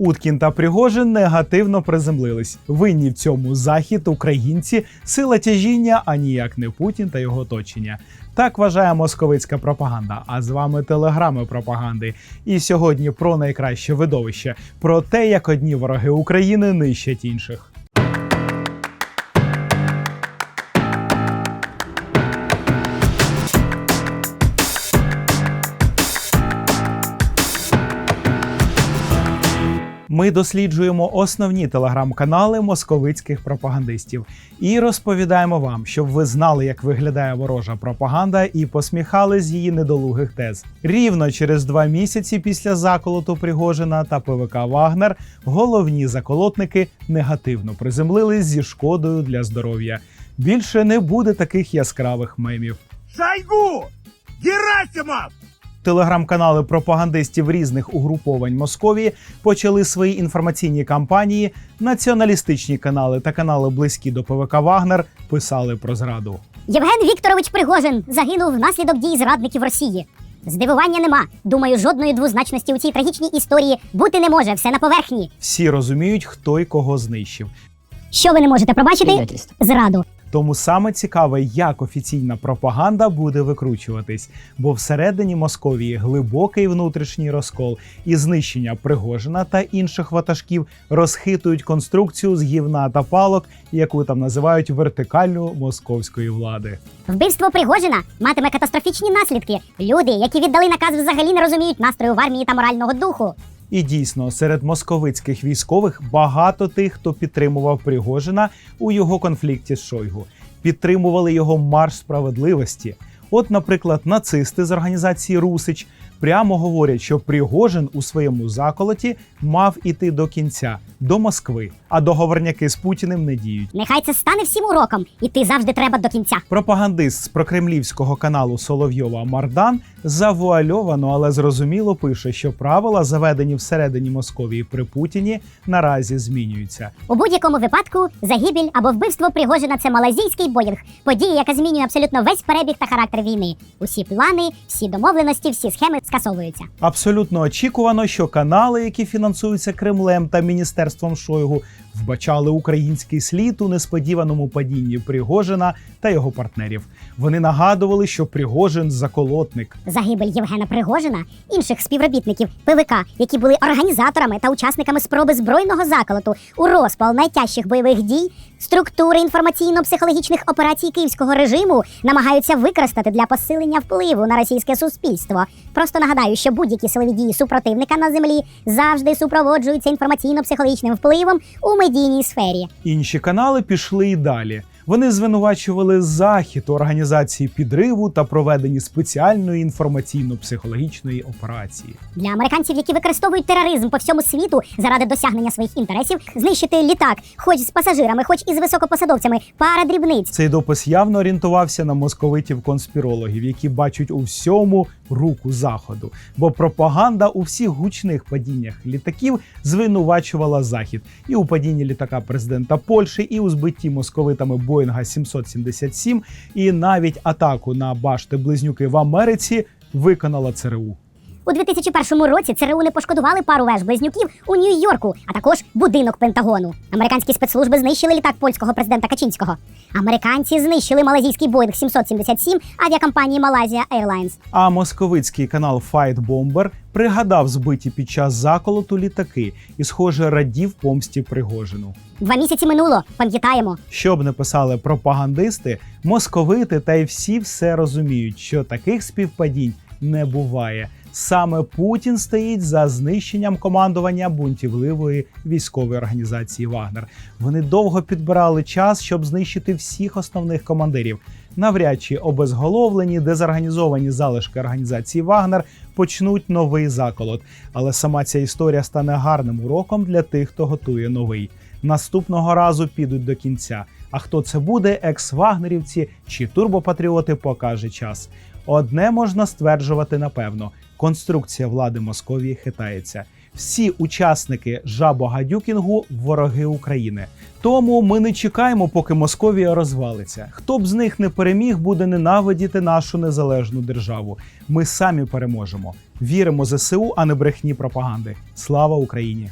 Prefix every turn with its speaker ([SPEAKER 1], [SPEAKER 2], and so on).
[SPEAKER 1] Уткін та Пригожин негативно приземлились. Винні в цьому захід, українці, сила тяжіння, а ніяк не Путін та його оточення. Так вважає московицька пропаганда. А з вами телеграми пропаганди. І сьогодні про найкраще видовище, про те, як одні вороги України нищать інших. Ми досліджуємо основні телеграм-канали московицьких пропагандистів і розповідаємо вам, щоб ви знали, як виглядає ворожа пропаганда, і посміхали з її недолугих тез. Рівно через два місяці після заколоту Пригожина та ПВК Вагнер головні заколотники негативно приземлились зі шкодою для здоров'я. Більше не буде таких яскравих мемів.
[SPEAKER 2] Шойгу! Герасимов!
[SPEAKER 1] Телеграм-канали пропагандистів різних угруповань Московії почали свої інформаційні кампанії. Націоналістичні канали та канали близькі до ПВК Вагнер писали про зраду.
[SPEAKER 3] Євген Вікторович Пригожин загинув внаслідок дій зрадників Росії. Здивування нема. Думаю, жодної двозначності у цій трагічній історії бути не може. Все на поверхні.
[SPEAKER 1] Всі розуміють, хто й кого знищив.
[SPEAKER 3] Що ви не можете пробачити? Зраду.
[SPEAKER 1] Тому саме цікаве, як офіційна пропаганда буде викручуватись, бо всередині Московії глибокий внутрішній розкол і знищення Пригожина та інших ватажків розхитують конструкцію з гівна та палок, яку там називають вертикальну московської влади.
[SPEAKER 3] Вбивство Пригожина матиме катастрофічні наслідки. Люди, які віддали наказ, взагалі не розуміють настрою в армії та морального духу.
[SPEAKER 1] І дійсно, серед московицьких військових багато тих, хто підтримував Пригожина у його конфлікті з Шойгу, підтримували його марш справедливості. От, наприклад, нацисти з організації Русич прямо говорять, що Пригожин у своєму заколоті мав іти до кінця, до Москви, а договорняки з Путіним не діють.
[SPEAKER 3] Нехай це стане всім уроком, іти завжди треба до кінця.
[SPEAKER 1] Пропагандист з прокремлівського каналу Соловйова Мардан завуальовано, але зрозуміло пише, що правила, заведені всередині Московії при Путіні, наразі змінюються.
[SPEAKER 3] У будь-якому випадку загибель або вбивство Пригожина це малазійський боїнг, подія, яка змінює абсолютно весь перебіг та характер війни. Усі плани, всі домовленості, всі схеми скасовуються.
[SPEAKER 1] Абсолютно очікувано, що канали, які фінансуються Кремлем та міністерством Шойгу, вбачали український слід у несподіваному падінні Пригожина та його партнерів. Вони нагадували, що Пригожин заколотник.
[SPEAKER 3] Загибель Євгена Пригожина, інших співробітників ПВК, які були організаторами та учасниками спроби збройного заколоту у розпал найтяжчих бойових дій, структури інформаційно-психологічних операцій київського режиму намагаються використати для посилення впливу на російське суспільство. Просто нагадаю, що будь-які силові дії супротивника на землі завжди супроводжуються інформаційно-психологічним впливом у медійній сфері.
[SPEAKER 1] Інші канали пішли і далі. Вони звинувачували захід у організації підриву та проведенні спеціальної інформаційно-психологічної операції.
[SPEAKER 3] Для американців, які використовують тероризм по всьому світу заради досягнення своїх інтересів, знищити літак, хоч з пасажирами, хоч із високопосадовцями, пара дрібниць.
[SPEAKER 1] Цей допис явно орієнтувався на московитів-конспірологів, які бачать у всьому руку заходу. Бо пропаганда у всіх гучних падіннях літаків звинувачувала захід і у падінні літака президента Польщі, і у збитті московитами Боїнга 777, і навіть атаку на башти близнюки в Америці виконала ЦРУ.
[SPEAKER 3] У 2001 році ЦРУ не пошкодували пару веж близнюків у Нью-Йорку, а також будинок Пентагону. Американські спецслужби знищили літак польського президента Качинського. Американці знищили малазійський Боїнг 777 авіакомпанії Malaysia Airlines.
[SPEAKER 1] А московицький канал Fight Bomber пригадав збиті під час заколоту літаки і, схоже, радів помсті Пригожину.
[SPEAKER 3] Два місяці минуло, пам'ятаємо.
[SPEAKER 1] Що б не писали пропагандисти, московити та й всі все розуміють, що таких співпадінь не буває. Саме Путін стоїть за знищенням командування бунтівливої військової організації Вагнер. Вони довго підбирали час, щоб знищити всіх основних командирів. Навряд чи обезголовлені, дезорганізовані залишки організації Вагнер почнуть новий заколот. Але сама ця історія стане гарним уроком для тих, хто готує новий. Наступного разу підуть до кінця. А хто це буде, екс-вагнерівці чи турбопатріоти, покаже час. Одне можна стверджувати напевно: конструкція влади Московії хитається. Всі учасники жабогадюкінгу вороги України. Тому ми не чекаємо, поки Московія розвалиться. Хто б з них не переміг, буде ненавидіти нашу незалежну державу. Ми самі переможемо. Віримо ЗСУ, а не брехні пропаганди. Слава Україні!